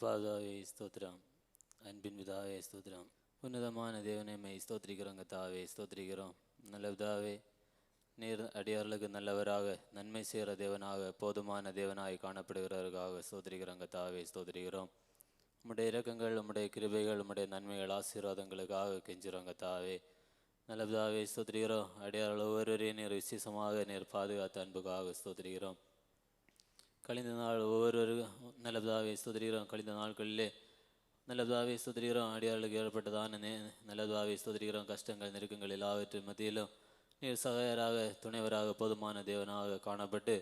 அப்பாதாவே ஸ்தோத்திரம் அன்பின் விதாவே ஸ்தோத்ரம் உன்னதமான தேவனே மை ஸ்தோத்திரிக்கிறோம் கத்தாவே ஸ்தோத்திரிக்கிறோம் நல்ல விதாவே நீர் அடியார்களுக்கு நல்லவராக நன்மை செய்கிற தேவனாக போதுமான தேவனாய் காணப்படுகிறவர்களாக ஸ்தோத்திரிக்கிறோம் கத்தாவே ஸ்தோத்திரிக்கிறோம் உம்முடைய இரக்கங்கள் உம்முடைய கிருபைகள் உம்முடைய நன்மைகள் ஆசீர்வாதங்களுக்காக கெஞ்சுறோம் கத்தாவே நல்ல பிதாவே ஸ்தோத்திரிக்கிறோம் அடியார்கள் ஒவ்வொருவரையும் நீர் விசேஷமாக நீர் பாதுகாத்த அன்புக்காக ஸ்தோத்திரிக்கிறோம் கழிந்த நாள் ஒவ்வொருவரும் நல்லதாவே ஸ்தோத்திரிகிறோம் கழிந்த நாட்களிலே நல்லதாவே ஸ்தோத்திரிகிறோம் அடியார்களுக்கு ஏற்பட்டதான நே நல்லதாவே ஸ்தோத்திரிகிறோம் கஷ்டங்கள் நெருக்கங்கள் எல்லாவற்றின் மத்தியிலும் நீர் சகாயராக துணைவராக போதுமான தேவனாக காணப்பட்டு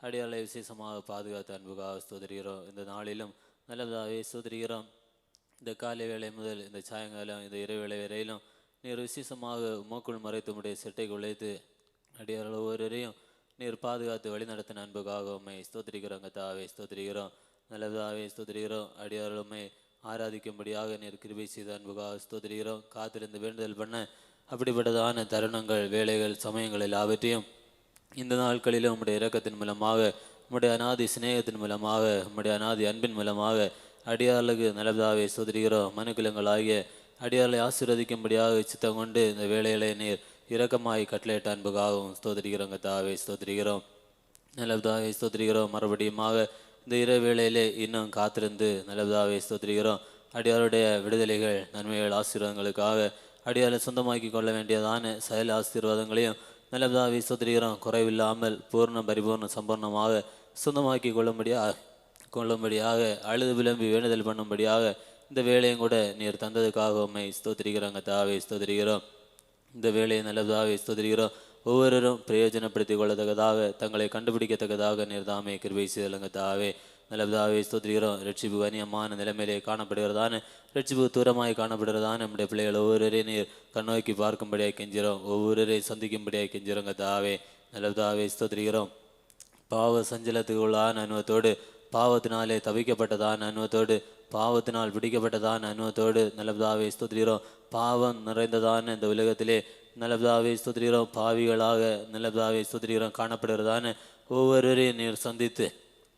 அடியாளை விசேஷமாக பாதுகாத்து அன்புக்காக ஸ்தோத்திரிகிறோம் இந்த நாளிலும் நல்லதாகவே சுதரீகரம் இந்த காலை வேளை முதல் இந்த சாயங்காலம் இந்த இரவேளை வரையிலும் நீர் விசேஷமாக உமக்குள் மறைத்து உடைய செட்டை குலைத்து அடியார்கள் ஒவ்வொருவரையும் நீர் பாதுகாத்து வழிநடத்தின அன்புக்காக உண்மை ஸ்தோத்திரிக்கிறோம் கத்தாவே ஸ்தோத்திரிக்கிறோம். நல்லதாவே ஸ்தோத்திரிக்கிறோம். அடியார்களுமே ஆராதிக்கும்படியாக நீர் கிருபை செய்த அன்புக்காக ஸ்தோத்திரிக்கிறோம். காத்திருந்து வேண்டுதல் பண்ண அப்படிப்பட்டதான தருணங்கள் வேலைகள் சமயங்களில் அவற்றையும் இந்த நாட்களிலும் உம்முடைய இறக்கத்தின் மூலமாக உம்முடைய அநாதி சிநேகத்தின் மூலமாக உம்முடைய அநாதி அன்பின் மூலமாக அடியார்களுக்கு நல்லதாவே ஸ்தோத்திரிக்கிறோம். மனுக்குலங்கள் ஆகிய அடியார்களை ஆசீர்வதிக்கும்படியாக சித்தம் கொண்டு இந்த வேலைகளை நீர் இரக்கமாய் கட்டளையிட்ட அன்புக்காகவும் ஸ்தோத்திரிக்கிறோம் கத்தாவே ஸ்தோத்திரிக்கிறோம். நல்லதாவே ஸ்தோத்திரிக்கிறோம். மறுபடியுமாக இந்த இரவு வேளையிலே இன்னும் காத்திருந்து நல்லதாவே ஸ்தோத்திரிக்கிறோம். அடியாருடைய விடுதலைகள் நன்மைகள் ஆசீர்வாதங்களுக்காக அடியாரை சொந்தமாக்கி கொள்ள வேண்டியதான செயல் ஆசீர்வாதங்களையும் நல்லதாவே ஸ்தோத்திரிக்கிறோம். குறைவில்லாமல் பூர்ண பரிபூர்ண சம்பூர்ணமாக சொந்தமாக்கி கொள்ளும்படியாக கொள்ளும்படியாக அழுது விளம்பி வேண்டுதல் பண்ணும்படியாக இந்த வேலையும் கூட நீர் தந்ததுக்காக உண்மை ஸ்தோத்திரிக்கிறோங்க தாவே ஸ்தோத்திரிக்கிறோம். இந்த வேலையை நல்லதாக ஸ்தோத்திரிக்கிறோம். ஒவ்வொருவரும் பிரயோஜனப்படுத்திக் கொள்ளத்தக்கதாக தங்களை கண்டுபிடிக்கத்தக்கதாக நிர்தாமே கிருபை செய்தலுங்க தாவே நல்லதாகவே ஸ்தோத்திரிக்கிறோம். ரட்சிப்பு கனியமான நிலைமையிலே காணப்படுகிறதான ரட்சிப்பு தூரமாய் காணப்படுகிறதான நம்முடைய பிள்ளைகள் ஒவ்வொருவரையும் நீர் கண்ணோக்கி பார்க்கும்படியாக கெஞ்சிரோம் ஒவ்வொருவரையும் சந்திக்கும்படியாக கெஞ்சிரோங்க தாவே நல்லதாகவே ஸ்தோத்திரிக்கிறோம். பாவ சஞ்சலத்துக்குள்ளான அனுபவத்தோடு பாவத்தினாலே தவிக்கப்பட்டதான அனுபவத்தோடு பாவத்தினால் பிடிக்கப்பட்டதான அனுபவத்தோடு நல்லதாவே ஸ்தோத்திரிகிறோம் பாவம் நிறைந்ததான இந்த உலகத்திலே நல்லதாவே ஸ்தோத்திரிகிறோம் பாவிகளாக நல்லதாவே ஸ்தோத்திரிகிறோம் காணப்படுகிறதான ஒவ்வொருவரையும் நீர் சந்தித்து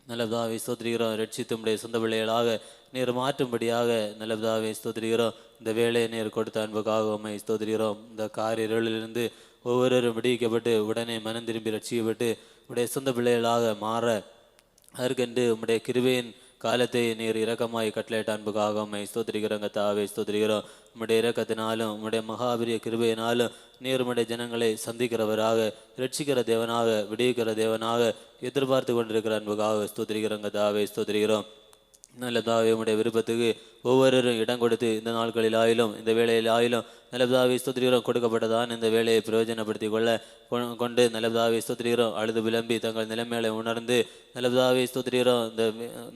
நல்லதாவே ஸ்தோத்திரிகிறோம் ரட்சித்தும்டைய சொந்த பிள்ளைகளாக நீர் மாற்றும்படியாக நல்லதாவே ஸ்தோத்திரிகிறோம் இந்த வேலையை நீர் கொடுத்த அன்புக்காக உண்மை ஸ்தோத்திரிகிறோம் இந்த காரிருளிலிருந்து ஒவ்வொருவரும் விடுவிக்கப்பட்டு உடனே மனம் திரும்பி ரட்சிக்கப்பட்டு உடைய சொந்த பிள்ளைகளாக மாற அதற்கென்று உம்முடைய கிருபையின் காலத்தை நீர் இரக்கமாய் கட்டளையிட்ட அன்புக்காக உண்மை ஸ்தோத்திரிக்கிறோங்க தாவே ஸ்தோத்திரிக்கிறோம். உம்முடைய இரக்கத்தினாலும் உம்முடைய மகாபிரிய கிருபையினாலும் நீர் உம்முடைய ஜனங்களை சந்திக்கிறவராக ரட்சிக்கிற தேவனாக விடுவிக்கிற தேவனாக எதிர்பார்த்து கொண்டிருக்கிற அன்புக்காக ஸ்தோத்திரிக்கிறோங்க தாவே ஸ்தோத்திரிக்கிறோம். நல்லதாவே உடைய விருப்பத்துக்கு ஒவ்வொருவரும் இடம் கொடுத்து இந்த நாட்களில் ஆயிலும் இந்த வேலையில் ஆயிலும் நல்லதாவே ஸ்தோத்திரிகிறோம் கொடுக்கப்பட்டதான் இந்த வேலையை பிரயோஜனப்படுத்தி கொள்ள கொண்டு நல்லதாவே ஸ்தோத்திரிகிறோம் அழுது விளம்பி தங்கள் நிலைமைகளை உணர்ந்து நல்லதாவே ஸ்தோத்திரிகிறோம் இந்த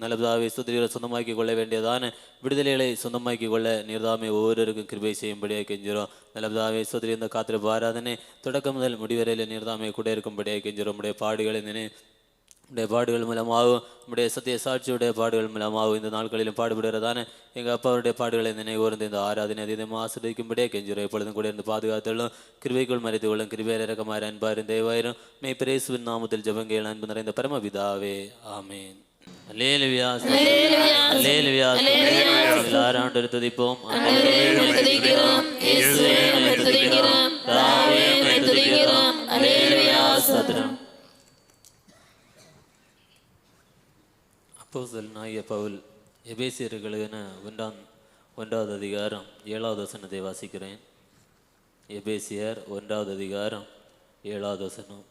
நல்லதாவே ஸ்தோத்திரிகிறோம் சொந்தமாக்கி கொள்ள வேண்டியதான விடுதலைகளை சொந்தமாக்கி கொள்ள நீர்தாமே ஒவ்வொருவருக்கும் கிருபை செய்யும்படியாக கெஞ்சிரும் நல்லதாவே ஸ்தோத்திரி இந்த காத்திருப்பு ஆராதனை தொடக்கம் முதல் முடிவரையில் நீர்தாமே கூட இருக்கும்படியாக கெஞ்சிரும் உடைய பாடுகளை நினை உடைய பாடுகள் மூலமாகவும் உடைய சத்திய சாட்சியுடைய பாடுகள் மூலமாகவும் இந்த நாட்களிலும் பாடுபடுகிறதான எங்கள் அப்பாவுடைய பாடுகளை நினைவுகூர்ந்து இந்த ஆராதனை அதிகமாக ஆசிரியக்கும்படியே கெஞ்சுறோம் எப்பொழுதும் கூட இருந்து பாதுகாத்துள்ளும் கிருபைக்குள் மறைத்து கொள்ளும் கிருபையர் இறக்கமாறு அன்பாரும் தேவாயிரும் மே பிரேசுவின் நாமத்தில் ஜபங்கள் அன்பு நிறைந்த பரமபிதாவே ஆமேன். எல்லாரும் துதிப்போம். ஸ்தோத்திரம் அப்போஸ்தல் நாய பவுல் எபேசியர்களுக்கென ஒன்றாம் ஒன்றாவது அதிகாரம் ஏழாவது வசனத்தை வாசிக்கிறேன். எபேசியர் ஒன்றாவது அதிகாரம் ஏழாவது வசனம்.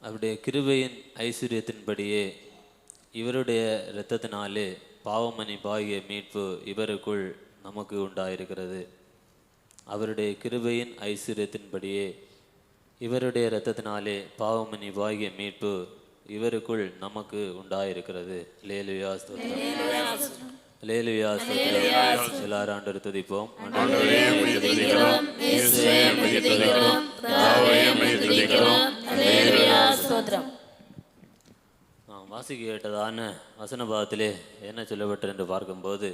அவருடைய கிருபையின் ஐஸ்வர்யத்தின்படியே இவருடைய இரத்தத்தினாலே பாவமன்னிப்பாகிய மீட்பு இவருக்குள் நமக்கு உண்டாயிருக்கிறது. அவருடைய கிருபையின் ஐஸ்வர்யத்தின்படியே இவருடைய இரத்தத்தினாலே பாவமன்னிப்பாகிய மீட்பு இவருக்குள் நமக்கு உண்டாயிருக்கிறது. லேலுயா ஸ்தோத்திரம். லேலுயா ஸ்தோத்திரம். எல்லாரும் ஆண்டவர் துதிப்போம். வாசிக்க கேட்டதான வசன பாகத்திலே என்ன சொல்லப்பட்டது என்று பார்க்கும்போது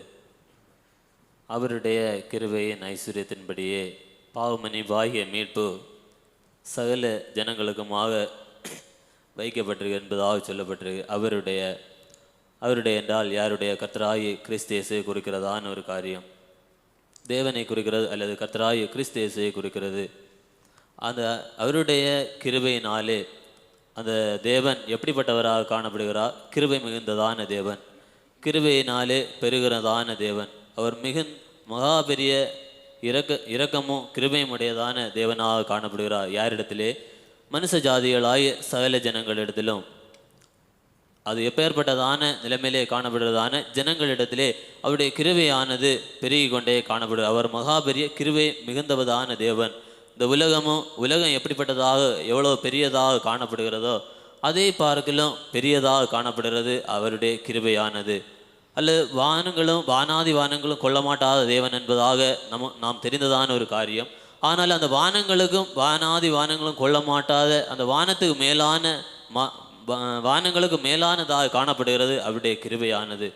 அவருடைய கிருபையின் ஐஸ்வர்யத்தின்படியே பாவமன்னிப்பாகிய மீட்பு சகல ஜனங்களுக்குமாக வைக்கப்பட்டிருக்கு என்பதாக சொல்லப்பட்டிருக்கு. அவருடைய அவருடைய என்றால் யாருடைய கத்தராயி கிறிஸ்தேசை குறிக்கிறதான ஒரு காரியம். தேவனை குறிக்கிறது அல்லது கத்தராயி கிறிஸ்தேசை குறிக்கிறது. அந்த அவருடைய கிருபையினாலே அந்த தேவன் எப்படிப்பட்டவராக காணப்படுகிறார்? கிருபை மிகுந்ததான தேவன். கிருபையினாலே பெறுகிறதான தேவன். அவர் மிகுந் மகா பெரிய இரக்க இரக்கமும் கிருபையும் உடையதான தேவனாக காணப்படுகிறார். யாரிடத்திலே? மனுஷ ஜாதிகளாய சகல ஜனங்களிடத்திலும் அது எப்பேற்பட்டதான நிலைமையிலே காணப்படுறதான ஜனங்களிடத்திலே அவருடைய கிருவையானது பெருகி கொண்டே காணப்படுது அவர் மகா பெரிய கிருவை மிகுந்தவதான தேவன். இந்த உலகமும் உலகம் எப்படிப்பட்டதாக எவ்வளோ பெரியதாக காணப்படுகிறதோ அதே பார்க்கிலும் பெரியதாக காணப்படுகிறது அவருடைய கிருவையானது அல்லது வானங்களும் வானாதி வானங்களும் கொள்ள மாட்டாத தேவன் என்பதாக நம் நாம் தெரிந்ததான ஒரு காரியம். ஆனால் அந்த வானங்களுக்கும் வானாதி வானங்களும் கொள்ள மாட்டாத அந்த வானத்துக்கு மேலான மா வானங்களுக்கு மேலானதாக காணப்படுகிறது அவருடைய கிருபையானது.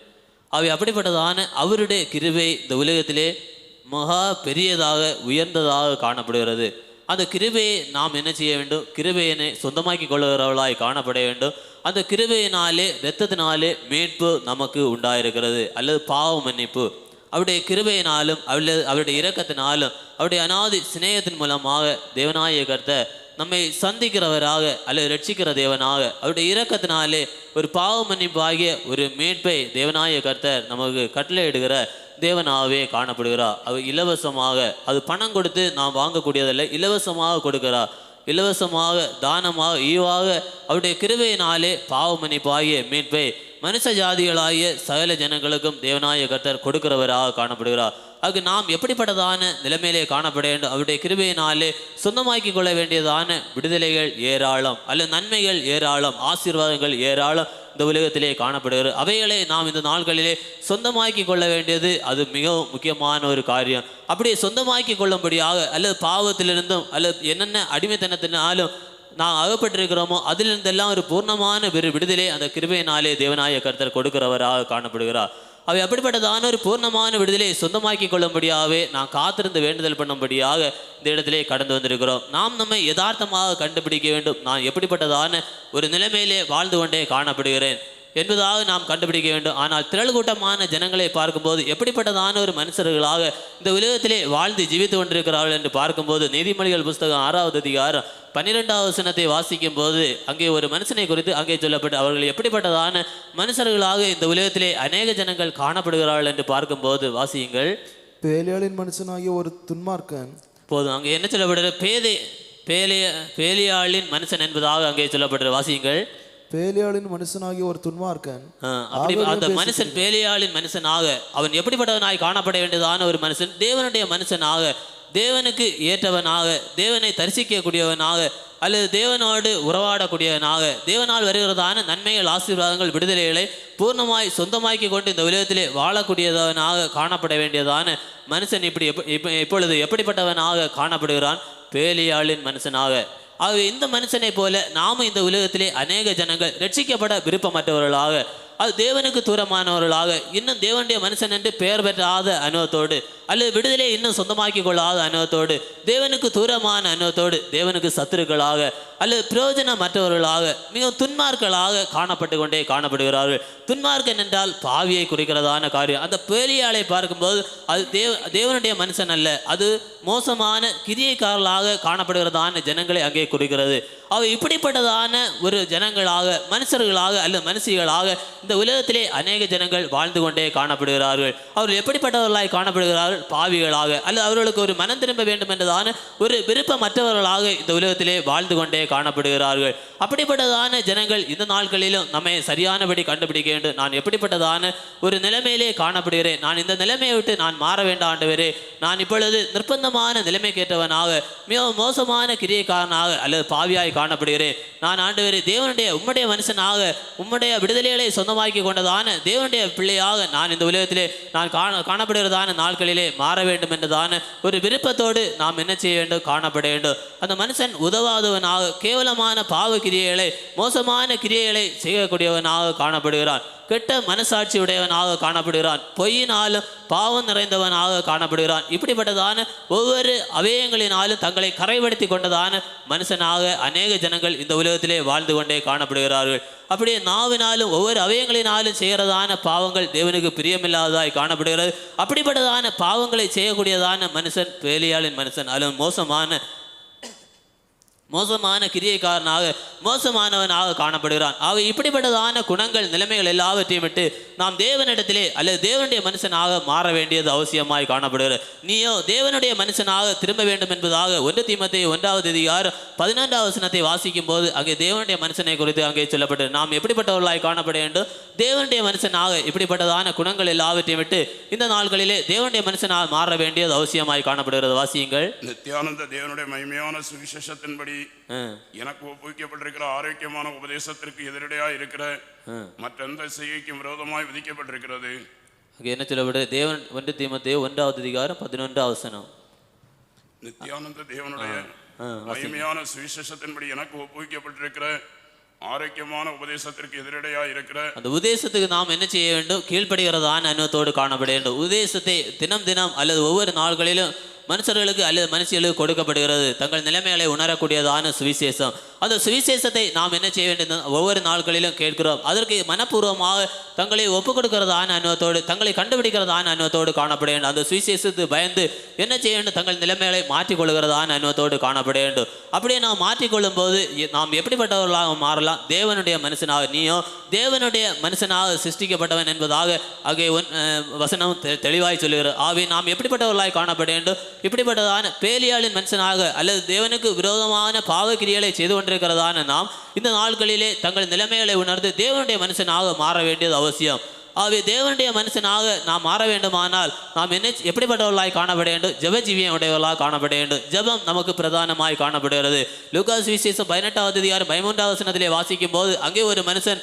அவை அப்படிப்பட்டதான அவருடைய கிருபை இந்த உலகத்திலே மகா பெரியதாக உயர்ந்ததாக காணப்படுகிறது. அந்த கிருபையை நாம் என்ன செய்ய வேண்டும்? கிருபையினை சொந்தமாக்கி கொள்ளுகிறவர்களாய் காணப்பட வேண்டும். அந்த கிருபையினாலே இரத்தத்தினாலே மீட்பு நமக்கு உண்டாயிருக்கிறது. அல்லது பாவ மன்னிப்பு. அவருடைய கிருபையினாலும் அவளது அவருடைய இரக்கத்தினாலும் அவருடைய அனாதி சிநேகத்தின் மூலமாக தேவனாய கர்த்தர் நம்மை சந்திக்கிறவராக அல்லது ரட்சிக்கிற தேவனாக அவருடைய இரக்கத்தினாலே ஒரு பாவ மன்னிப்பாகிய ஒரு மீட்பை தேவனாய கர்த்தர் நமக்கு கட்டளையிடுகிற தேவனாகவே காணப்படுகிறார். அவர் இலவசமாக அது பணம் கொடுத்து நாம் வாங்கக்கூடியதல்ல இலவசமாக கொடுக்கிறார். இலவசமாக தானமாக ஈவாக அவருடைய கிருபையினாலே பாவ மன்னிப்பாகிய மீட்பை மனுஷ ஜாதிகளாகிய சகல ஜனங்களுக்கும் தேவனாய கர்த்தர் கொடுக்கிறவராக காணப்படுகிறார். அது நாம் எப்படிப்பட்டதான நிலைமையிலே காணப்பட வேண்டும்? அவருடைய கிருபையினாலே சொந்தமாக்கி கொள்ள வேண்டியதான விடுதலைகள் ஏராளம் அல்லது நன்மைகள் ஏராளம் ஆசீர்வாதங்கள் ஏராளம் இந்த உலகத்திலே காணப்படுகிறது. அவைகளை நாம் இந்த நாள்களிலே சொந்தமாக்கி கொள்ள வேண்டியது அது மிகவும் முக்கியமான ஒரு காரியம். அப்படியே சொந்தமாக்கி கொள்ளும்படியாக அல்லது பாவத்திலிருந்தும் அல்லது என்னென்ன அடிமைத்தனத்தினாலும் நாம் அகப்பட்டிருக்கிறோமோ அதிலிருந்தெல்லாம் ஒரு பூர்ணமான விரு விடுதலை அந்த கிருபையினாலே தேவனாய கருத்தர் கொடுக்கிறவராக காணப்படுகிறார். அவை அப்படிப்பட்டதான ஒரு பூர்ணமான விடுதலையை சொந்தமாக்கி கொள்ளும்படியாகவே நாம் காத்திருந்து வேண்டுதல் பண்ணும்படியாக இந்த இடத்திலே கடந்து வந்திருக்கிறோம். நாம் நம்மை யதார்த்தமாக கண்டுபிடிக்க வேண்டும். நான் எப்படிப்பட்டதான ஒரு நிலைமையிலே வாழ்ந்து கொண்டே காணப்படுகிறேன். என்பதாக நாம் கண்டுபிடிக்க வேண்டும். ஆனால் திரள் கூட்டமான ஜனங்களை பார்க்கும்போது எப்படிப்பட்டதான ஒரு மனுஷர்களாக இந்த உலகத்திலே வாழ்ந்து ஜீவித்து கொண்டிருக்கிறார்கள் என்று பார்க்கும்போது நீதிமொழிகள் புஸ்தகம் ஆறாவது அதிகாரம் பன்னிரெண்டாவது வசனத்தை வாசிக்கும் போது அங்கே ஒரு மனுஷனை குறித்து அங்கே சொல்லப்பட்டு அவர்கள் எப்படிப்பட்டதான மனுஷர்களாக இந்த உலகத்திலே அநேக ஜனங்கள் காணப்படுகிறார்கள் என்று பார்க்கும்போது வாசியுங்கள். பேலியாளின் மனுஷனாகிய ஒரு துன்மார்க்கன் போதும் அங்கே என்ன சொல்லப்படுகிறது? பேதை பேலிய பேலியாளின் மனுஷன் என்பதாக அங்கே சொல்லப்படுகிறது வாசியுங்கள். பேலியாளின் மனுஷனாகிய ஒரு துன்மார்க்கன் அப்படி அந்த மனுஷன் பேலியாளின் மனுஷனாக அவன் எப்படிப்பட்டவனாய் காணப்பட வேண்டியதான ஒரு மனுஷன்? தேவனுடைய மனுஷனாக தேவனுக்கு ஏற்றவனாக தேவனை தரிசிக்கக்கூடியவனாக அல்லது தேவனோடு உறவாடக்கூடியவனாக தேவனால் வருகிறதான நன்மைகள் ஆசீர்வாதங்கள் விடுதலைகளை பூர்ணமாய் சொந்தமாக்கி கொண்டு இந்த உலகத்திலே வாழக்கூடியவனாக காணப்பட வேண்டியதான மனுஷன் இப்படி இப்பொழுது எப்படிப்பட்டவனாக காணப்படுகிறான்? பேலியாளின் மனுஷனாக. ஆகவே இந்த மனுஷனை போல நாமும் இந்த உலகத்திலே அநேக ஜனங்கள் ரட்சிக்கப்பட விருப்பமற்றவர்களாக அது தேவனுக்கு தூரமானவர்களாக இன்னும் தேவனுடைய மனுஷன் என்று பெயர் பெற்றாத அனுபவத்தோடு அல்லது விடுதலை இன்னும் சொந்தமாக்கி கொள்ளாத அனுபவத்தோடு தேவனுக்கு தூரமான அனுபவத்தோடு தேவனுக்கு சத்துருக்களாக அல்லது பிரயோஜனமற்றவர்களாக மிகவும் துன்மார்களாக காணப்பட்டு கொண்டே காணப்படுகிறார்கள். துன்மார்க்கன் என்றால் பாவியை குறிக்கிறதான காரியம். அந்த பேலியாளை பார்க்கும்போது அது தேவ தேவனுடைய மனுஷன் அல்ல அது மோசமான கிரியைக்காரர்களாக காணப்படுகிறதான ஜனங்களை அங்கே குறிக்கிறது. அவை இப்படிப்பட்டதான ஒரு ஜனங்களாக மனுஷர்களாக அல்லது மனுஷிகளாக இந்த உலகத்திலே அநேக ஜனங்கள் வாழ்ந்து கொண்டே காணப்படுகிறார்கள். அவர்கள் எப்படிப்பட்டவர்களாய் காணப்படுகிறார்கள்? பாவிகளாக அல்லது அவர்களுக்கு ஒரு மனம் திரும்ப வேண்டும் என்றதான ஒரு விருப்பமற்றவர்களாக இந்த உலகத்திலே வாழ்ந்து கொண்டே காணப்படுகிறார்கள். அப்படிப்பட்டதான ஜனங்கள் இந்த நாட்களிலும் நம்மை சரியானபடி கண்டுபிடிக்க வேண்டும். நான் எப்படிப்பட்டதான ஒரு நிலைமையிலே காணப்படுகிறேன். நான் இந்த நிலைமையை விட்டு நான் மாற வேண்டாம் ஆண்டவரே. நான் இப்பொழுது நிர்பந்தமான நிலைமைக்கேற்றவனாக மிகவும் மோசமான கிரியைக்காரனாக அல்லது பாவியாய் காணப்படுகிறேன். நான் ஆண்டவரே தேவனுடைய உம்முடைய மனுஷனாக உம்முடைய விடுதலைகளை சொந்தமாக்கி கொண்டதான தேவனுடைய பிள்ளையாக நான் இந்த உலகத்திலே நான் காண காணப்படுகிறதான நாட்களிலே மாற வேண்டும் என்றுதான ஒரு விருப்பத்தோடு நாம் என்ன செய்ய வேண்டும்? காணப்பட வேண்டும். அந்த மனுஷன் உதவாதவனாக கேவலமான பாவ கிரியைகளை மோசமான கிரியைகளை செய்யக்கூடியவனாக காணப்படுகிறான். கெட்ட மனசாட்சி உடையவனாக காணப்படுகிறான். பொய்யினாலும் பாவம் நிறைந்தவனாக காணப்படுகிறான். இப்படிப்பட்டதான ஒவ்வொரு அவயங்களினாலும் தங்களை கரைப்படுத்தி கொண்டதான மனுஷனாக அநேக ஜனங்கள் இந்த உலகத்திலே வாழ்ந்து கொண்டே காணப்படுகிறார்கள். அப்படியே நாவினாலும் ஒவ்வொரு அவயங்களினாலும் செய்கிறதான பாவங்கள் தேவனுக்கு பிரியமில்லாததாய் காணப்படுகிறது. அப்படிப்பட்டதான பாவங்களை செய்யக்கூடியதான மனுஷன் வேலையாளின் மனுஷன் அல்லது மோசமான மோசமான கிரியைக்காரனாக மோசமானவனாக காணப்படுகிறான். ஆக இப்படிப்பட்டதான குணங்கள் நிலைமைகள் எல்லாவற்றையும் விட்டு நாம் தேவனிடத்திலே அல்லது தேவனுடைய மனுஷனாக மாற வேண்டியது அவசியமாய் காணப்படுகிறது. நீயோ தேவனுடைய மனுஷனாக திரும்ப வேண்டும் என்பதாக ஒன்று தீமத்தை ஒன்றாவது அதிகார் பதினொன்றாவது வசனத்தை வாசிக்கும் போது அங்கே தேவனுடைய மனுஷனை குறித்து அங்கே சொல்லப்பட்டு நாம் எப்படிப்பட்டவர்களாய் காணப்பட வேண்டும்? தேவனுடைய மனுஷனாக இப்படிப்பட்டதான குணங்கள் எல்லாவற்றையும் விட்டு இந்த நாள்களிலே தேவனுடைய மனுஷனாக மாற வேண்டியது அவசியமாய் காணப்படுகிறது. வாசியுங்கள். நித்யானந்த தேவனுடைய மகிமையான சுவிசேஷத்தின்படி எனக்கு ஒப்புவிக்கப்பட்டிருக்கிற ஆரோக்கியமான உபதேசத்திற்கு எதிரடையா இருக்கிற ம். மற்ற எந்த செய்கைக்கும் விரோதமாய் விதிக்கப்பட்டிருக்கிறது. என்ன சொல்லப்படுது தேவன் ஒன்று தீமத்தை ஒன்றாவது அதிகாரம் பதினொன்றாவது வசனம் நித்யானந்த தேவனுடைய மகிமையான சுவிசேஷத்தின்படி எனக்கு ஒப்புவிக்கப்பட்டிருக்கிற ஆரோக்கியமான உபதேசத்திற்கு எதிரடையா இருக்கிற அந்த உதேசத்துக்கு நாம் என்ன செய்ய வேண்டும்? கீழ்ப்படுகிறதான அனுபவத்தோடு காணப்பட வேண்டும். உதேசத்தை தினம் தினம் அல்லது ஒவ்வொரு நாள்களிலும் மனுஷர்களுக்கு அல்லது மனுஷர்களுக்கு கொடுக்கப்படுகிறது. தங்கள் நிலைமைகளை உணரக்கூடியதான சுவிசேஷம். அந்த சுவிசேஷத்தை நாம் என்ன செய்ய வேண்டும் ஒவ்வொரு நாட்களிலும் கேட்கிறோம். அதற்கு மனப்பூர்வமாக தங்களை ஒப்புக் கொடுக்கிறதான அனுபவத்தோடு தங்களை கண்டுபிடிக்கிறதான அனுபவத்தோடு காணப்பட வேண்டும். அந்த சுவிசேஷத்தை பயந்து என்ன செய்ய வேண்டும்? தங்கள் நிலைமைகளை மாற்றிக்கொள்கிறதான அனுபவத்தோடு காணப்பட வேண்டும். அப்படியே நாம் மாற்றிக்கொள்ளும் போது எ- நாம் எப்படிப்பட்டவர்களாக மாறலாம்? தேவனுடைய மனுஷனாக நீயோ தேவனுடைய மனுஷனாக சிருஷ்டிக்கப்பட்டவன் என்பதாக அங்கே வசனம் தெ- தெளிவாய் சொல்லுகிறது. ஆகவே நாம் எப்படிப்பட்டவர்களாய் காணப்பட வேண்டும்? இப்படிப்பட்டதான பேலியாளின் மனுஷனாக அல்லது தேவனுக்கு விரோதமான பாவக்கிரியலை செய்து கொண்டு கொண்டிருக்கிறதான நாம் இந்த நாட்களிலே தங்கள் நிலைமைகளை உணர்ந்து தேவனுடைய மனுஷனாக மாற வேண்டியது அவசியம். ஆகவே தேவனுடைய மனுஷனாக நாம் மாற வேண்டுமானால் நாம் என்ன எப்படிப்பட்டவர்களாய் காணப்பட வேண்டும்? ஜெப ஜீவியம் உடையவர்களாக காணப்பட வேண்டும். ஜபம் நமக்கு பிரதானமாய் காணப்படுகிறது. லூகாஸ் விசேஷம் பதினெட்டாவது அதிகாரம் பதிமூன்றாவது வசனத்திலே வாசிக்கும் போது அங்கே ஒரு மனுஷன்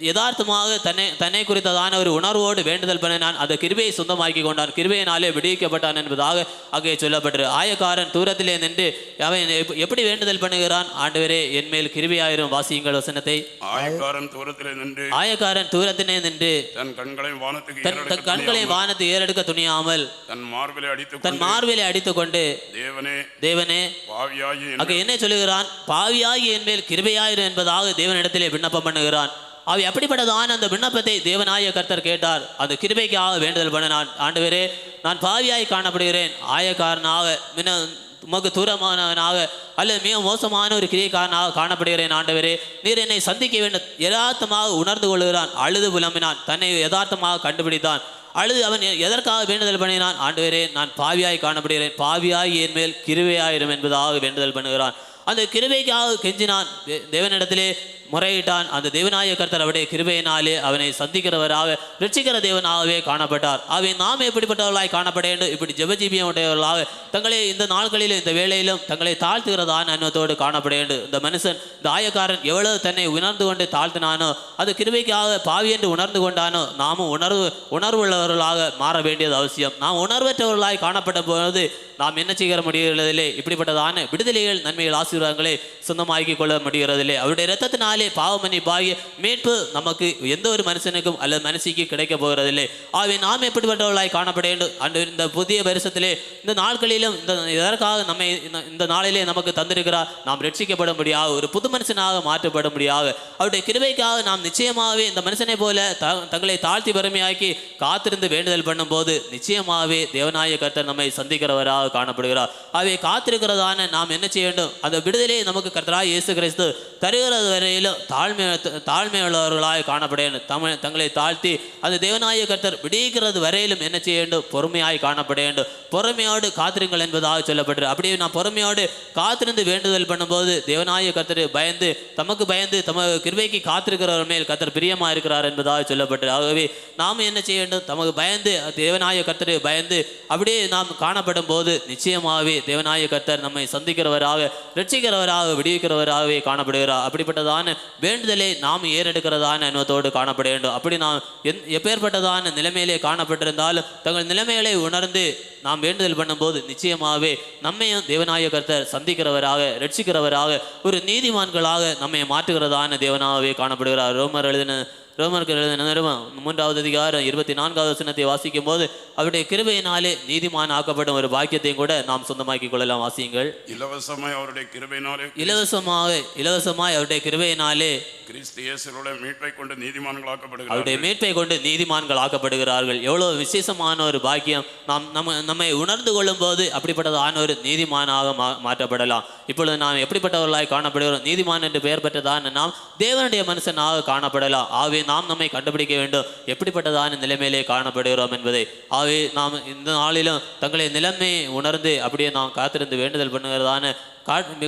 யதார்த்தமாக தன்னை தன்னை குறித்ததான ஒரு உணர்வோடு வேண்டுதல் பண்ணினான் அந்த கிருபையை சொந்தமாக்கி கொண்டான். கிருபையினாலே விடுவிக்கப்பட்டான் என்பதாக அங்கே சொல்லப்பட்டிரு ஆயக்காரன் தூரத்திலே நின்று அவன் எப்- எப்படி வேண்டுதல் பண்ணுகிறான்? ஆண்டவரே என்மேல் கிருபையாயிரும். வாசியுங்கள் வசனத்தை. ஆயக்காரன் தூரத்திலே நின்று ஆயக்காரன் தூரத்திலே நின்று தன் கண்களை வானத்துக்கு கண்களை வானத்து ஏறெடுக்க துணியாமல் தன் மார்பிலை அடித்துக் தன் கொண்டு மார்பிலை அடித்துக்கொண்டு தேவனே தேவனே பாவியாகி என் அங்கே என்ன சொல்லுகிறான்? பாவியாகி என் மேல் கிருபையாயிரு என்பதாக தேவனிடத்திலே விண்ணப்பம் பண்ணுகிறான். அவை எப்படிப்பட்டதான அந்த விண்ணப்பத்தை தேவனாய கர்த்தர் கேட்டார். அந்த கிருபைக்காக வேண்டுதல் பண்ணினான் ஆண்டவரே நான் பாவியாய் காணப்படுகிறேன். ஆயக்காரனாக மின உமக்கு தூரமானவனாக அல்லது மிக மோசமான ஒரு கிரியைக்காரனாக காணப்படுகிறேன் ஆண்டவரே. நீர் என்னை சந்திக்க வேண்டும். யதார்த்தமாக உணர்ந்து கொள்கிறான் அழுது புலம்பினான். தன்னை யதார்த்தமாக கண்டுபிடித்தான். அழுது அவன் எ- எதற்காக வேண்டுதல் பண்ணினான்? ஆண்டவரே நான் பாவியாய் காணப்படுகிறேன். பாவியாய் என் மேல் கிருபையாயிரும் என்பதாக வேண்டுதல் பண்ணுகிறான். அந்த கிருவைக்காக கெஞ்சினான். தேவனிடத்திலே முறையிட்டான். அந்த தேவனாய கர்த்தர் அவருடைய கிருபையினாலே அவனை சந்திக்கிறவராக ரட்சிக்கிற தேவனாகவே காணப்பட்டார். அவை நாம் எப்படிப்பட்டவர்களாய் காணப்பட வேண்டும்? இப்படி ஜெபஜீபியம் உடையவர்களாக தங்களை இந்த நாட்களிலும் இந்த வேளையிலும் தங்களை தாழ்த்துகிறதான அனுபவத்தோடு காணப்பட வேண்டும். இந்த மனுஷன் இந்த ஆயக்காரன் எவ்வளவு தன்னை உணர்ந்து கொண்டு தாழ்த்தினானோ அது கிருபைக்காக பாவி என்று உணர்ந்து கொண்டானோ நாமும் உணர்வு உணர்வுள்ளவர்களாக மாற வேண்டியது அவசியம். நாம் உணர்வற்றவர்களாய் காணப்பட்ட போது நாம் என்ன செய்கிற முடிகிறதில்லை? இப்படிப்பட்டதான விடுதலைகள் நன்மைகள் ஆசீர்வாதங்களை சொந்தமாக்கி கொள்ள முடிகிறதில்லை. அவருடைய இரத்தத்தினாலே பாவமன்னிப்பாகிய மீட்பு நமக்கு எந்த ஒரு மனுஷனுக்கும் அல்லது மனசுக்கு கிடைக்க போகிறதில்லை. ஆகவே நாம் எப்படிப்பட்டவர்களாய் காணப்பட வேண்டும்? அன்று இந்த புதிய வருஷத்திலே இந்த நாட்களிலும் இந்த இதற்காக நம்மை இந்த- நாளிலே நமக்கு தந்திருக்கிறார்? நாம் ரட்சிக்கப்படும்படியாக ஒரு புது மனுஷனாக மாற்றப்படும்படியாக. அவருடைய கிருபைக்காக நாம் நிச்சயமாகவே இந்த மனுஷனை போல த தங்களை தாழ்த்தி பெருமையாக்கி காத்திருந்து வேண்டுதல் பண்ணும்போது நிச்சயமாகவே தேவநாய கர்த்தர் நம்மை சந்திக்கிறவராக காணப்படுகிறார். அவை காத்திருக்கிறதான நாம் என்ன செய்ய வேண்டும்? அந்த விடுதலையை நமக்கு கர்த்தராக இயேசு கிறிஸ்து தருகிறது வரையிலும் தாழ்மை தாழ்மையுள்ளவர்களாய் காணப்பட வேண்டும் தமிழ் தங்களை தாழ்த்தி அந்த தேவநாய கர்த்தர் விடுகிறது வரையிலும் என்ன செய்ய வேண்டும்? பொறுமையாய் காணப்பட வேண்டும். பொறுமையோடு காத்திருங்கள் என்பதாக சொல்லப்பட்டு அப்படியே நான் பொறுமையோடு காத்திருந்து வேண்டுதல் பண்ணும்போது தேவநாய கர்த்தர் பயந்து தமக்கு பயந்து தம கிருவைக்கு காத்திருக்கிறவர் மேல் கர்த்தர் பிரியமா இருக்கிறார் என்பதாக சொல்லப்பட்டு ஆகவே நாம் என்ன செய்ய வேண்டும்? தமக்கு பயந்து தேவநாய கர்த்தரை பயந்து அப்படியே நாம் காணப்படும் போது நிச்சயமாகவே தேவநாய கர்த்தர் நம்மை சந்திக்கிறவராக ரட்சிக்கிறவராக விடுவிக்கிறவராகவே காணப்படுகிறார். அப்படிப்பட்டதான வேண்டுதலை நாம் ஏறெடுக்கிறதான எண்ணத்தோடு காணப்பட வேண்டும். அப்படி நாம் எந் எப்பேற்பட்டதான நிலைமையிலே காணப்பட்டிருந்தாலும் தங்கள் நிலைமைகளை உணர்ந்து நாம் வேண்டுதல் பண்ணும்போது நிச்சயமாகவே நம்மையும் தேவநாய கர்த்தர் சந்திக்கிறவராக ரட்சிக்கிறவராக ஒரு நீதிமான்களாக நம்மை மாற்றுகிறதான தேவனாகவே காணப்படுகிறார். ரோமர் எழுதின ரோமர்கள் எழுதின நிறுவனம் மூன்றாவது அதிகாரம் இருபத்தி நான்காவது வசனத்தை வாசிக்கும் போது அவருடைய கிருபையினாலே நீதிமான் ஆக்கப்படும் ஒரு பாக்கியத்தையும் கூட நாம் சொந்தமாக்கிக் கொள்ளலாம். வாசியுங்கள். இலவசமாய் அவருடைய கிருபையினாலே இலவசமாக இலவசமாய் அவருடைய கிருபையினாலே கிறிஸ்து மீட்பை கொண்டு நீதிமான்களாக்கப்படுகிறார் அவருடைய மீட்பை கொண்டு நீதிமான்கள் ஆக்கப்படுகிறார்கள். எவ்வளவு விசேஷமான ஒரு பாக்கியம். நாம் நம்ம நம்மை உணர்ந்து கொள்ளும் போது அப்படிப்பட்டதான ஒரு நீதிமானாக மாற்றப்படலாம். இப்பொழுது நாம் எப்படிப்பட்டவர்களாய் காணப்படுகிறோம்? நீதிமான் என்று பெயர் பெற்றதான நாம் தேவனுடைய மனுஷனாக காணப்படலாம். ஆகவே நாம் நம்மை கண்டுபிடிக்க வேண்டும். எப்படிப்பட்டதான நிலைமையிலே காணப்படுகிறோம் என்பதை. ஆகவே நாம் இந்த நாளிலும் தங்களை நிலைமையை உணர்ந்து அப்படியே நாம் காத்திருந்து வேண்டுதல் பண்ணுகிறதான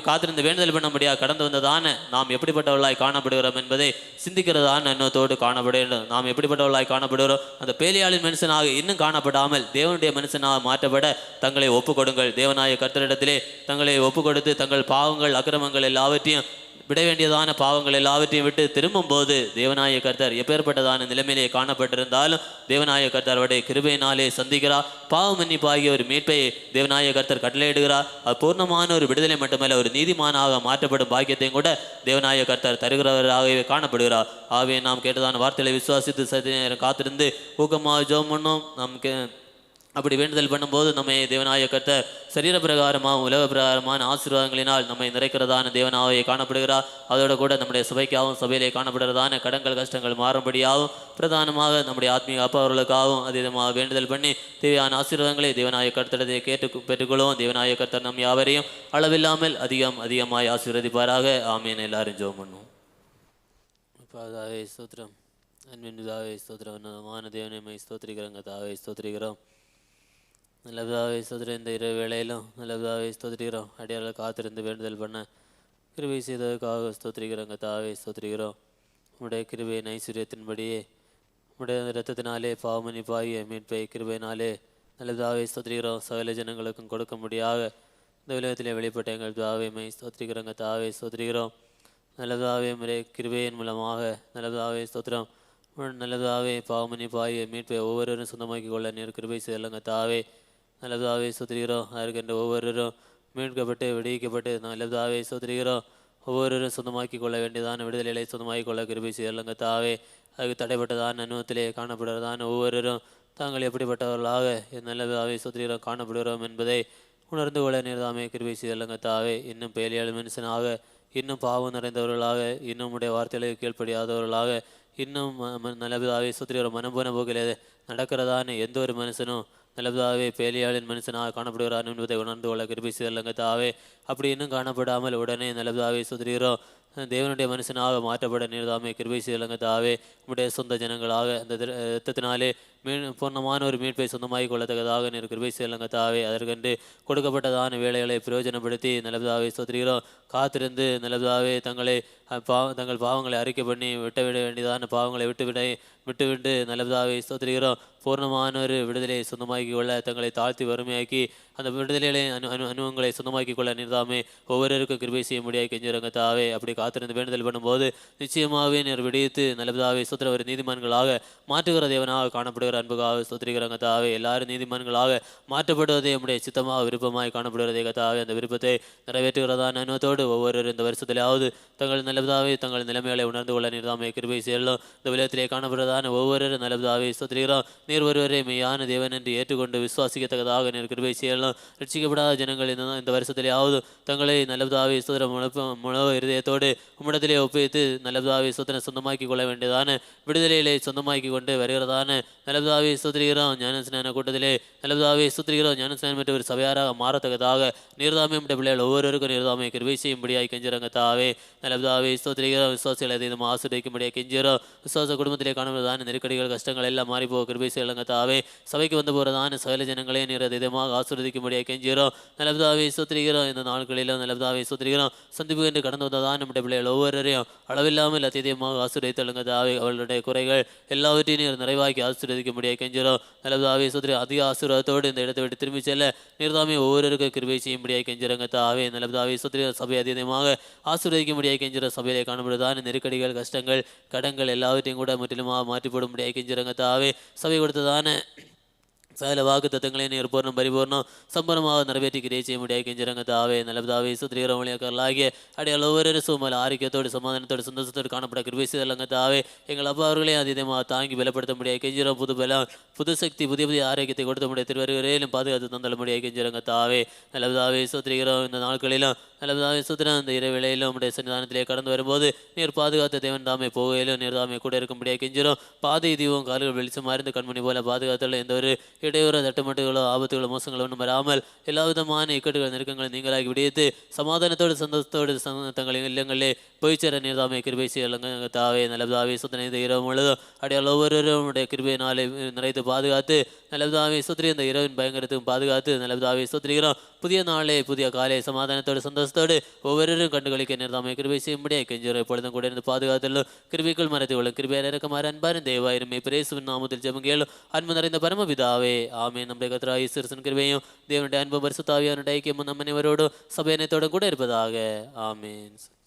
காத்திருந்து வேண்டுதல் பண்ண முடியாது கடந்து வந்ததான நாம் எப்படிப்பட்டவர்களாய் காணப்படுகிறோம் என்பதை சிந்திக்கிறதான எண்ணத்தோடு காணப்பட வேண்டும் நாம் எப்படிப்பட்டவர்களாய் காணப்படுகிறோம்? அந்த பேலியாளின் மனுஷனாக இன்னும் காணப்படாமல் தேவனுடைய மனுஷனாக மாற்றப்பட தங்களை ஒப்பு கொடுங்கள் தேவனாய கர்த்தரிடத்திலே தங்களை ஒப்புக்கொடுத்து தங்கள் பாவங்கள் அக்கிரமங்கள் எல்லாவற்றையும் விட வேண்டியதான பாவங்கள் எல்லாவற்றையும் விட்டு திரும்பும்போது தேவநாய கர்த்தர் எப்பேற்பட்டதான நிலைமையிலே காணப்பட்டிருந்தாலும் தேவநாய கர்த்தர் அவருடைய கிருபையினாலே சந்திக்கிறார். பாவ மன்னிப்பாகிய ஒரு மீட்பை தேவநாய கர்த்தர் கட்டளையிடுகிறார். அது பூர்ணமான ஒரு விடுதலை மட்டுமல்ல ஒரு நீதிமானாக மாற்றப்படும் பாக்கியத்தையும் கூட தேவநாய கர்த்தர் தருகிறவராகவே காணப்படுகிறார். ஆகவே நாம் கேட்டதான வார்த்தைகளை விசுவாசித்து சதி நேரம் காத்திருந்து ஊக்கமாக ஜோம் பண்ணோம். நாம் கே அப்படி வேண்டுதல் பண்ணும்போது நம்மை தேவனாய கர்த்தர் சரீர பிரகாரமாக உலக பிரகாரமான ஆசீர்வாதங்களினால் நம்மை நிறைக்கிறதான தேவனாவை காணப்படுகிறார். அதோட கூட நம்முடைய சபைக்காகவும் சபையிலே காணப்படுகிறதான கடன்கள் கஷ்டங்கள் மாறும்படியாகவும் பிரதானமாக நம்முடைய ஆத்மீக அப்பவர்களுக்காகவும் அதிகமாக வேண்டுதல் பண்ணி தேவையான ஆசீர்வாதங்களை தேவனாய கர்த்தரதை கேட்டு பெற்றுக்கொள்வோம். தேவனாய கர்த்தர் நம் யாவரையும் அளவில்லாமல் அதிகம் அதிகமாய் ஆசீர்வதிப்பாராக. ஆமீன். எல்லாரும் ஜோம் பண்ணுவோம். தாவே அன்பின் தாவே ஸ்தோத்திரம். உன்னதமான தேவனை ஸ்தோத்திரிக்கிறோங்க தாவே ஸ்தோத்திரிக்கிறோம். நல்லதாவே சோதரி இந்த இரவு வேளையிலும் நல்லதாவே ஸ்தோத்திரிக்கிறோம். அடியாளர் காத்திருந்து வேண்டுதல் பண்ண கிருபை செய்ததற்காக ஸ்தோத்திரிக்கிறோங்க தாவே ஸ்தோத்திரிக்கிறோம். உடைய கிருபையின் ஐஸ்வர்யத்தின்படியே உடைய இரத்தத்தினாலே பாவமன்னிப்பாகிய மீட்பை கிருபையினாலே நல்லதாவே ஸ்தோத்திரிக்கிறோம். சகல ஜனங்களுக்கும் கொடுக்க முடியாத இந்த உலகத்திலே வெளிப்பட்ட எங்கள் தாவைமை ஸ்தோத்திரிக்கிறோங்க தாவே ஸ்தோத்திரிக்கிறோம். நல்லதாவே முறை கிருபையின் மூலமாக நல்லதாவே ஸ்தோத்திரம். உன் நல்லதாவே பாவமன்னிப்பாகிய மீட்பை ஒவ்வொருவரும் சொந்தமாக்கி கொள்ள நீர் கிருபை செய்யலங்க தாவே நல்லதாவே சுத்திரிகிறோம். இருக்கின்ற ஒவ்வொருவரும் மீட்கப்பட்டு விடுவிக்கப்பட்டு நல்லதாவே சுத்திரிகிறோம். ஒவ்வொருவரும் சொந்தமாக்கி கொள்ள வேண்டியதான விடுதலைகளை சொந்தமாக்கி கொள்ள கிருபி செய்யலங்க தாவே அதுக்கு தடைப்பட்டதான அனுபவத்திலே காணப்படுறதான ஒவ்வொருவரும் தாங்கள் எப்படிப்பட்டவர்களாக நல்லதாவே சுத்திரிகிறோம் காணப்படுகிறோம் என்பதை உணர்ந்து கொள்ள நேர்தாமே கிருபை செய்யலங்க தாவே இன்னும் பேலியாளு மனுஷனாக இன்னும் பாவம் நிறைந்தவர்களாக இன்னும் உடைய வார்த்தைகளை கீழ்ப்படியாதவர்களாக இன்னும் ம- நல்லதாவே சுத்திரிகிற மனம் போன போக்கில் நடக்கிறதான எந்த ஒரு மனுஷனும் நல்லதாவே பேலியாளின் மனுஷனாக காணப்படுகிறார். என்பதை உணர்ந்து கொள்ள கிருபி செய்யலங்க தாவே அப்படி இன்னும் காணப்படாமல் உடனே நல்லதாவே சுத்திரிகிறோம் தேவனுடைய மனுஷனாக மாற்றப்பட நீர்தாமே கிருபை செய்யலங்க தாவே உடைய சொந்த ஜனங்களாக அந்த ரத்தத்தினாலே மீன் பூர்ணமான ஒரு மீட்பை சொந்தமாகி கொள்ளத்தக்கதாக நீர் கிருபை செய்யலங்க தாவே அதற்கென்று கொடுக்கப்பட்டதான வேலைகளை பிரயோஜனப்படுத்தி நல்லதாவே சுத்திரிகிறோம் காத்திருந்து நல்லதாவே தங்களை அஹ், பாவ தங்கள் பாவங்களை அறிக்கை பண்ணி விட்டுவிட வேண்டியதான பாவங்களை விட்டுவிட விட்டுவிட்டு நல்லதாவே ஸ்தோத்திரிகிறோம் பூர்ணமான ஒரு விடுதலை சொந்தமாக்கி கொள்ள தங்களை தாழ்த்தி வறுமையாக்கி அந்த விடுதலைகளை அனு அனு அனுபவங்களை சொந்தமாக்கி கொள்ள நிறுத்தாமே ஒவ்வொருவருக்கும் கிருபை செய்ய முடியாது கெஞ்சுறங்க தாவே. அப்படி காத்திருந்து வேண்டுதல் பண்ணும்போது நிச்சயமாகவே நேர் விடுவித்து நல்லதாவே சுத்திர ஒரு நீதிமான்களாக மாற்றுகிற தேவனாக காணப்படுகிற அன்புக்காக சுத்திரிக்கிறங்க தாவே. எல்லாரும் நீதிமான்களாக மாற்றப்படுவதே நம்முடைய சித்தமாக விருப்பமாய் காணப்படுகிறதே கதாவே அந்த விருப்பத்தை நிறைவேற்றுகிறதான அனுபவத்தோடு ஒவ்வொருவரும் இந்த வருஷத்திலாவது தங்கள் நல்லதாவே தங்கள் நிலைமைகளை உணர்ந்து கொள்ள நீர்தாமே. கிருபை செய்யலும். இந்த உலகத்திலே காணப்படுறதான ஒவ்வொருவரும் நல்லதாவே சுத்திரிகிறோம் நீர் ஒருவரே மெய்யான தேவன் என்று ஏற்றுக்கொண்டு விசுவாசிக்கத்தக்கதாக நீர் கிருபை செய்யலாம். ரட்சிக்கப்படாத ஜனங்கள் இந்த இந்த வருஷத்திலேயாவது தங்களை நல்லதாவே சுதர முழப்ப முழவ இருதயத்தோடு உம்மிடத்திலே ஒப்புவித்து நல்லதாவே சுதனை சொந்தமாக்கி கொள்ள வேண்டியதான விடுதலைகளை சொந்தமாக்கி கொண்டு வருகிறதான நல்லதாவே சுத்திரிகிறோம் ஞானஸ்நான கூட்டத்திலே நல்லதாவே சுத்திரிகிறோம் ஞானஸ்நானம் பெற்ற ஒரு சபையாராக மாறத்தக்கதாக நீர்தாமே நம்முடைய பிள்ளைகள் ஒவ்வொருவருக்கும் நீர்தாமே கிருபை செய்யும்படியாய் கெஞ்சிறங்க தாவே. நல்லதாவே ஸ்தோத்திரிகிறோம் விசுவாசிகளை அதிகமாக ஆசிரியக்கும்படியாக கெஞ்சிறோம். விசுவாச குடும்பத்திலே காணப்படுவதான நெருக்கடிகள் கஷ்டங்கள் எல்லாம் மாறிப்போ கிருபை செய்யலங்க தாவே. சபைக்கு வந்து போகிறதான சகல ஜனங்களே நீர் அதிகமாக ஆசிர்வதிக்கும்படியாக கெஞ்சிறோம் நல்லதாவே சுத்திரிகிறோம் இந்த நாட்களிலும் நல்லதாவே சுத்திரிகிறோம் சந்திப்பு என்று கடந்து வந்ததான் நம்முடைய பிள்ளைகள் ஒவ்வொருவரையும் அளவில்லாமல் அதிகமாக ஆசிரியத்தழுங்க தாவே அவர்களுடைய குறைகள் எல்லாவற்றையும் நீர் நிறைவாக்கி ஆசீர்வதிக்கும்படியாக கெஞ்சிறோம் நல்லதாவே சுத்திரி அதிக ஆசீர்வாதத்தோடு இந்த இடத்தை விட்டு திரும்பி செல்ல நீர்தாமே ஒவ்வொருவருக்கும் கிருபை செய்ய முடியாது கெஞ்சிறங்க தாவே. நல்லதாவே சுத்திரி சபை அதிதயமாக ஆசீர்வதிக்க முடியாது கெஞ்சிற சபையிலே காணப்படுவதான நெருக்கடிகள் கஷ்டங்கள் கடங்கள் எல்லாவற்றையும் கூட முற்றிலுமாக மாற்றிப்போட முடியாது கெஞ்சிறங்க தாவே. சபை கொடுத்ததான சகல வாக்கு தத்தங்களை நீர் பரிபூர்ணம் சம்பரமாக நிறைவேற்றி கிரியை செய்ய முடியாது கெஞ்சிரங்க தாவே நல்ல தாவே சுத்திரீரம் வழியாக்கலாகிய அடையாள ஒவ்வொரு சூமல் ஆரோக்கியத்தோடு சமாதானத்தோடு சந்தோஷத்தோடு காணப்பட கிருபை செய்தலங்க தாவே எங்கள் அப்பா அவர்களையும் அதிகமாக தாங்கி பலப்படுத்த முடியாது கெஞ்சிரம் புது பலம் புது சக்தி புதிய புதிய ஆரோக்கியத்தை கொடுத்த முடியாது திருவருவரையிலும் பாதுகாத்து தந்தள முடியாது கெஞ்சிரங்க தாவே நல்ல தாவே இந்த நாட்களிலும் நல்ல சுத்திரன் அந்த இரவிலையிலும் இரவேளையிலும் உடைய சன்னிதானத்திலே கடந்து வரும்போது நீர் பாதுகாத்த தேவன் தாமே போகையிலும் நீர் தாமே கூட இருக்க கெஞ்சிரும். பாதை தீபம் கால்கள் வெளிச்சம் மருந்து கண்மணி போல பாதுகாத்தல் எந்த ஒரு இடையூறு தட்டுமட்டுகளோ ஆபத்துகளோ மோசங்களோ ஒன்றும் வராமல் எல்லா விதமான இக்கட்டுகள் நெருக்கங்களை நீங்களாகி விடியத்து சமாதானத்தோடு சந்தோஷத்தோடு தங்களின் இல்லங்களே இல்லங்களிலே போய் சேர நீர்தாமை கிருபை செய்யலங்க தாவே நல்லதாவே சுத்தனை இந்த இரவு முழுதும் அடையாள ஒவ்வொருவரும் உடைய கிருபையினாலே நிறைத்து பாதுகாத்து நல்லதாவே சுத்திரி இந்த இரவின் பயங்கரத்துக்கும் பாதுகாத்து நல்லதாவே சுத்திரிகிறோம் புதிய நாளே புதிய காலை சமாதானத்தோடு சந்தோஷம் ஒவ்வொருவரும் கண்டுகளிக்க நேர்தாமை கிருபை செய்யும்படியே கெஞ்சோர் எப்பொழுதும் கூட இருந்து பாதுகாத்தலும் கிருபிக்குள் மறைத்து கொள்ளும் கிருபையார் இறக்கமாறு அன்பாரும் தேவாயிருமே. பிரேசுவின் நாமத்தில் ஜெபங்கேளும் அன்பு நிறைந்த பரமபிதாவே ஆமே நம்முடைய கத்ரா ஈஸ்வரசன் கிருபையும் தேவனுடைய அன்பு பரிசுத்தாவியானுடைய ஐக்கியமும் நம்ம அனைவரோடும் சபையனத்தோடும் கூட இருப்பதாக. ஆமேன்.